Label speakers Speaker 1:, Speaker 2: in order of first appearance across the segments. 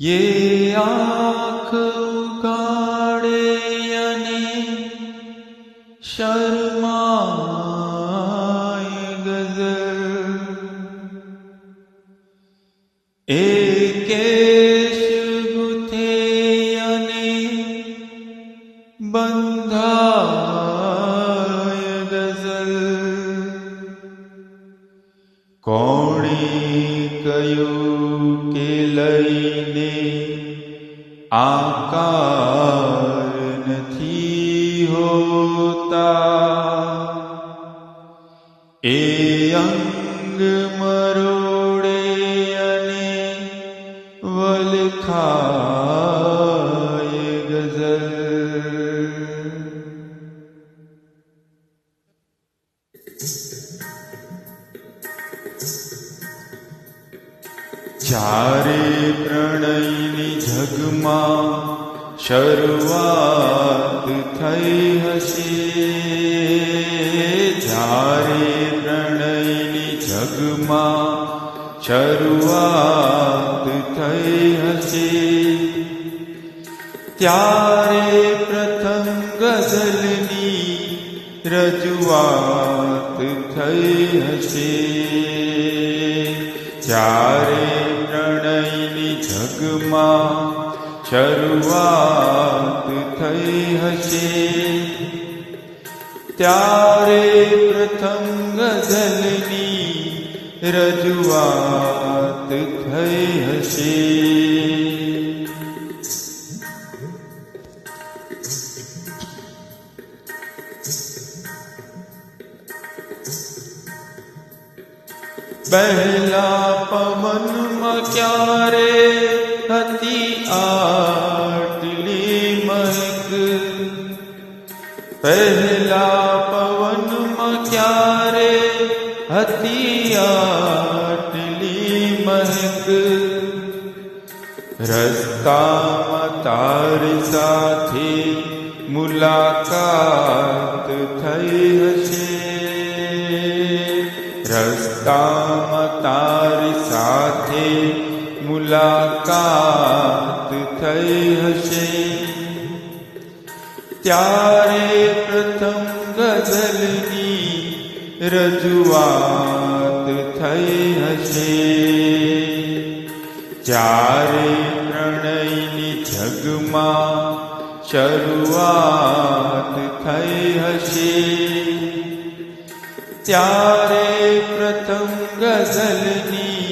Speaker 1: યે આંખ ઉગાડે અને શર્માય ગઝલ એ કેશ ગુથે અને બંધાય ગઝલ કોણે આકાર નથી હોતા એ અંગ મરોડે અને વલખાય ગઝલ ચારે પ્રણયની જગમાં શરૂઆત થઈ હશે. જ્યારે પ્રણયની જગમાં શરૂઆત થઈ હશે, ત્યારે પ્રથમ ગઝલની રજૂઆત થઈ હશે. જ્યારે પ્રણયની જગમાં શરૂઆત થઈ હશે. ત્યારે પ્રથમ ગઝલની રજૂઆત થઈ હશે. પહેલા પવનમાં ક્યારે હતી આટલી પહેલા પવનમાં ક્યારે હતી આટલી મહેક? રસ્તામાં તારી સાથે મુલાકાત થઈ હશે. રસ્તામાં તારી સાથે મુલાકાત થઈ હશે. ત્યારે પ્રથમ ગઝલની રજૂઆત થઈ હશે. ચારે પ્રણયની જગમાં શરૂઆત થઈ હશે, ત્યારે પ્રથમ ગઝલની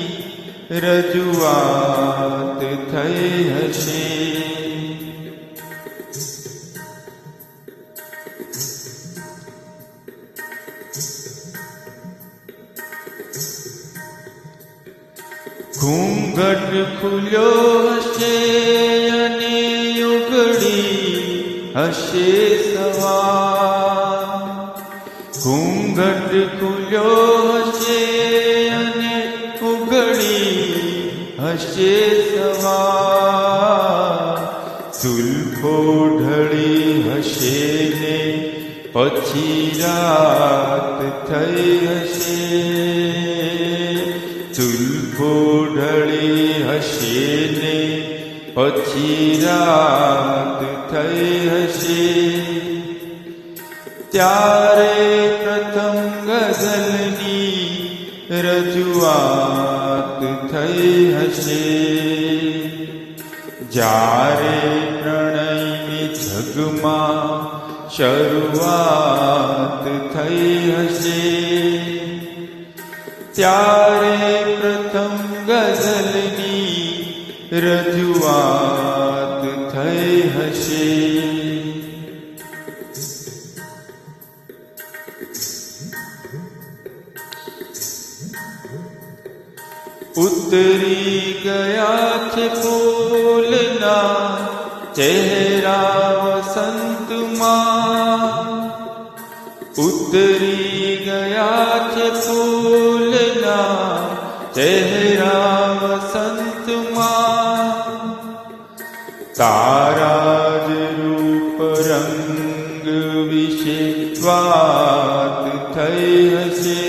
Speaker 1: રજૂઆત થઈ હશે. ઘૂંઘટ ખુલ્યો હશે અને ઉગડી હશે સવાર. ઘૂંઘટ ખુલ્યો હશે અને ઉગડી હશે સવાર. સુલ્ફો ઢળી હશે ને પછી રાત થઈ હશે. સુલ્ફો ઢળી હશે ને પછી રાત થઈ હશે. ત્યારે પ્રથમ ગઝલની રજૂઆત થઈ હશે. જ્યારે પ્રણયની જગમાં શરૂઆત થઈ હશે. ત્યારે રજૂઆત થઈ હશે. ઉતરી ગયા છે ફૂલના ચહેરા વસંતમાં. ઉતરી ગયા છે ફૂલના ચહેરા તારા જ રૂપ રંગ વિશે વાત થઈ હશે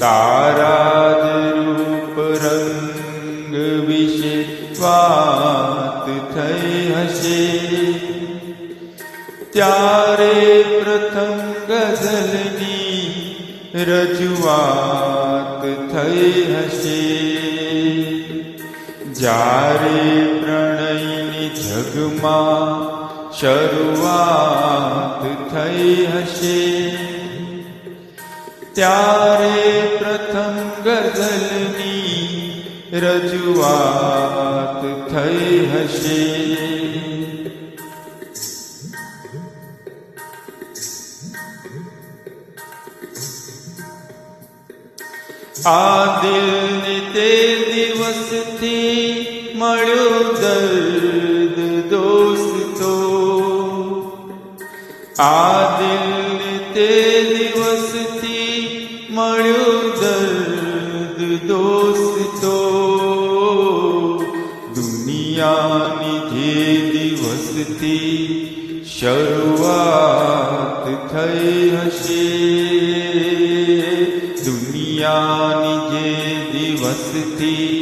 Speaker 1: તારા જ રૂપ રંગ વિશે વાત થઈ હશે ત્યારે પ્રથમ ગઝલની રજૂઆત થઈ હશે જ્યારે પ્રણયની જગમાં શરૂઆત થઈ હશે ત્યારે પ્રથમ ગઝલની રજૂઆત થઈ હશે આ દિલને તે દિવસથી મળ્યો દર્દ દોસ્તો આ દિલ તે દિવસથી મળ્યો દર્દ દોસ્તો દુનિયાની જે દિવસથી શરૂઆત થઈ હશે દુનિયાની જે દિવસથી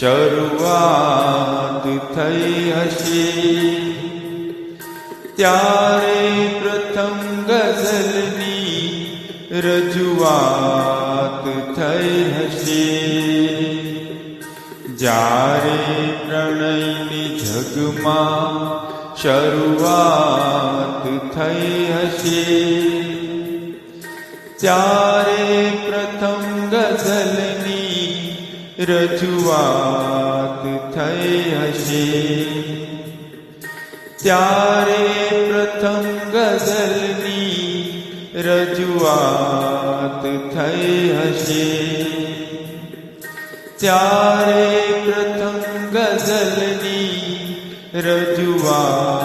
Speaker 1: શરૂઆત થઈ હશે. ત્યારે પ્રથમ ગઝલની રજૂઆત થઈ હશે. જ્યારે પ્રણયની જગમાં શરૂઆત થઈ હશે. ત્યારે પ્રથમ ગઝલની રજૂઆત થઈ હશે. ત્યારે પ્રથમ ગઝલની રજૂઆત થઈ હશે. ત્યારે પ્રથમ ગઝલની રજૂઆત